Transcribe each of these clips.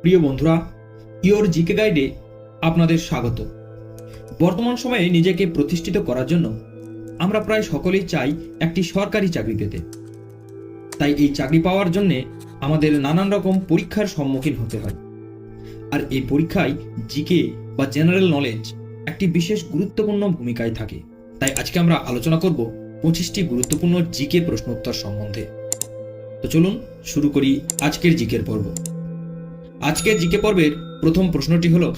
প্রিয় বন্ধুরা, your GK গাইডে আপনাদের স্বাগত। বর্তমান সময়ে নিজেকে প্রতিষ্ঠিত করার জন্য আমরা প্রায় সকলেই চাই একটি সরকারি চাকরি পেতে। তাই এই চাকরি পাওয়ার জন্যে আমাদের নানান রকম পরীক্ষার সম্মুখীন হতে হয়। আর এই পরীক্ষায় জিকে বা জেনারেল নলেজ একটি বিশেষ গুরুত্বপূর্ণ ভূমিকায় থাকে। তাই আজকে আমরা আলোচনা করব পঁচিশটি গুরুত্বপূর্ণ জিকে প্রশ্নোত্তর সম্বন্ধে। তো চলুন শুরু করি আজকের জিকের পর্ব। আজকের জিকে পর্বের প্রথম প্রশ্নটি হল,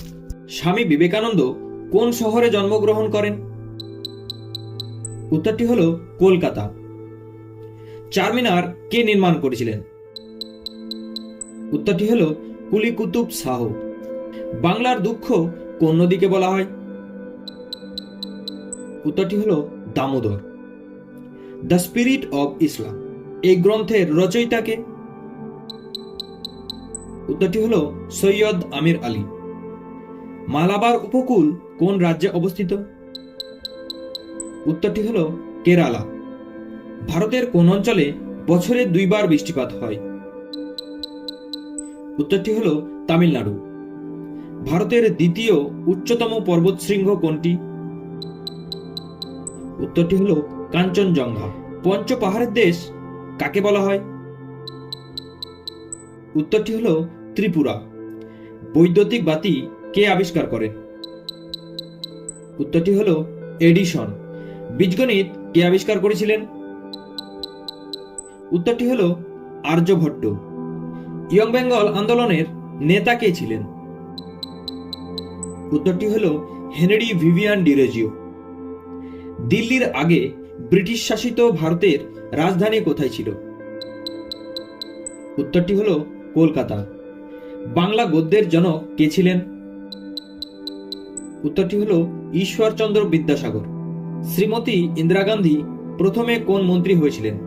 স্বামী বিবেকানন্দ কোন শহরে জন্মগ্রহণ করেন? উত্তরটি হল, কলকাতা। চারমিনার কে নির্মাণ করেছিলেন? উত্তরটি হল কুলি কুতুব শাহ। বাংলার দুঃখ কোন নদীকে বলা হয়? উত্তরটি হল, Damodar. The spirit of Islam. এই গ্রন্থের রচয়িতাকে উত্তরটি হল সৈয়দ আমির আলী। মালাবার উপকূল কোন রাজ্যে অবস্থিত? উত্তরটি হল কেরালা। ভারতের কোন অঞ্চলে বছরে দুইবার বৃষ্টিপাত হয়? উত্তরটি হল তামিলনাড়ু। ভারতের দ্বিতীয় উচ্চতম পর্বতশৃঙ্গ কোনটি? উত্তরটি হল কাঞ্চনজঙ্ঘা। পঞ্চ পাহাড়ের দেশ কাকে বলা হয়? উত্তরটি হল ত্রিপুরা। বৈদ্যুতিক বাতি কে আবিষ্কার করেন উত্তরটি হল এডিশন বীজগণিত কে আবিষ্কার করেছিলেন? উত্তরটি হল আর্যভট্ট ইয়ং বেঙ্গল আন্দোলনের নেতা কে ছিলেন? উত্তরটি হল হেনরি ভিভিয়ান ডিরেজিও দিল্লির আগে ব্রিটিশ শাসিত ভারতের রাজধানী কোথায় ছিল? উত্তরটি হল কলকাতা। বাংলা গদ্যের জনক কে ছিলেন? উত্তরটি হল ঈশ্বরচন্দ্র বিদ্যাসাগর। শ্রীমতী ইন্দিরা গান্ধী প্রথমে কোন মন্ত্রী হয়েছিলেন?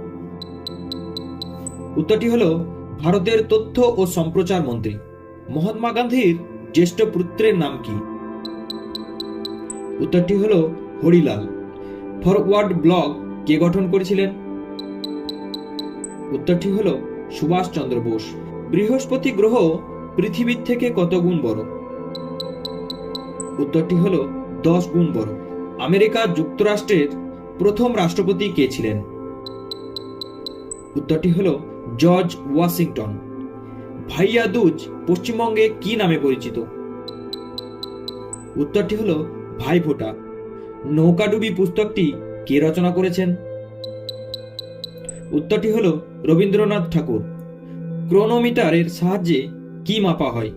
উত্তরটি হল ভারতের তথ্য ও সম্প্রচার মন্ত্রী। মহাত্মা গান্ধীর জ্যেষ্ঠ পুত্রের নাম কি? উত্তরটি হল হরিলাল। ফরওয়ার্ড ব্লক কে গঠন করেছিলেন? উত্তরটি হল সুভাষচন্দ্র বোস। বৃহস্পতি গ্রহ পৃথিবীর থেকে কত গুণ বড়? উত্তরটি হল দশ গুণ বড়। আমেরিকা যুক্তরাষ্ট্রের প্রথম রাষ্ট্রপতি কে ছিলেন? উত্তরটি হল জর্জ ওয়াশিংটন। ভাইয়া দুজ পশ্চিমবঙ্গে কি নামে পরিচিত? উত্তরটি হল ভাইফোঁটা। নৌকাডুবি পুস্তকটি কে রচনা করেছেন? উত্তরটি হল রবীন্দ্রনাথ ঠাকুর। ক্রোনোমিটারের সাহায্যে কি মাপা হয়?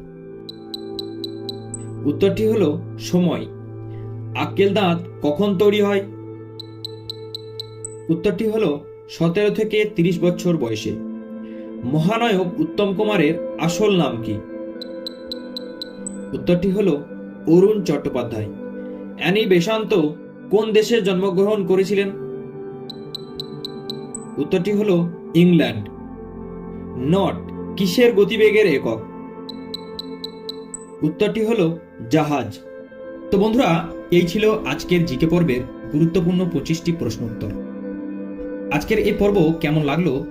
উত্তরটি হল সময়। আক্কেল দাঁত কখন তৈরি হয়? উত্তরটি হল সতেরো থেকে তিরিশ বছর বয়সে। মহানায়ক উত্তম কুমারের আসল নাম কি? উত্তরটি হল অরুণ চট্টোপাধ্যায়। অ্যানি বেশান্ত কোন দেশে জন্মগ্রহণ করেছিলেন? উত্তরটি হল ইংল্যান্ড। নট কিসের গতিবেগের একক? উত্তরটি হল জাহাজ। তো বন্ধুরা, এই ছিল আজকের জিকে পর্বের গুরুত্বপূর্ণ পঁচিশটি প্রশ্ন উত্তর। আজকের এই পর্ব কেমন লাগল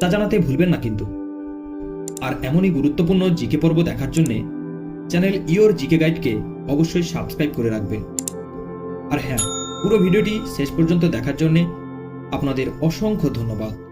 তা জানাতে ভুলবেন না কিন্তু। আর এমনই গুরুত্বপূর্ণ জিকে পর্ব দেখার জন্য চ্যানেল ইওর জিকে গাইডকে অবশ্যই সাবস্ক্রাইব করে রাখবেন। আর হ্যাঁ পুরো ভিডিওটি শেষ পর্যন্ত দেখার জন্যে আপনাদের অসংখ্য ধন্যবাদ।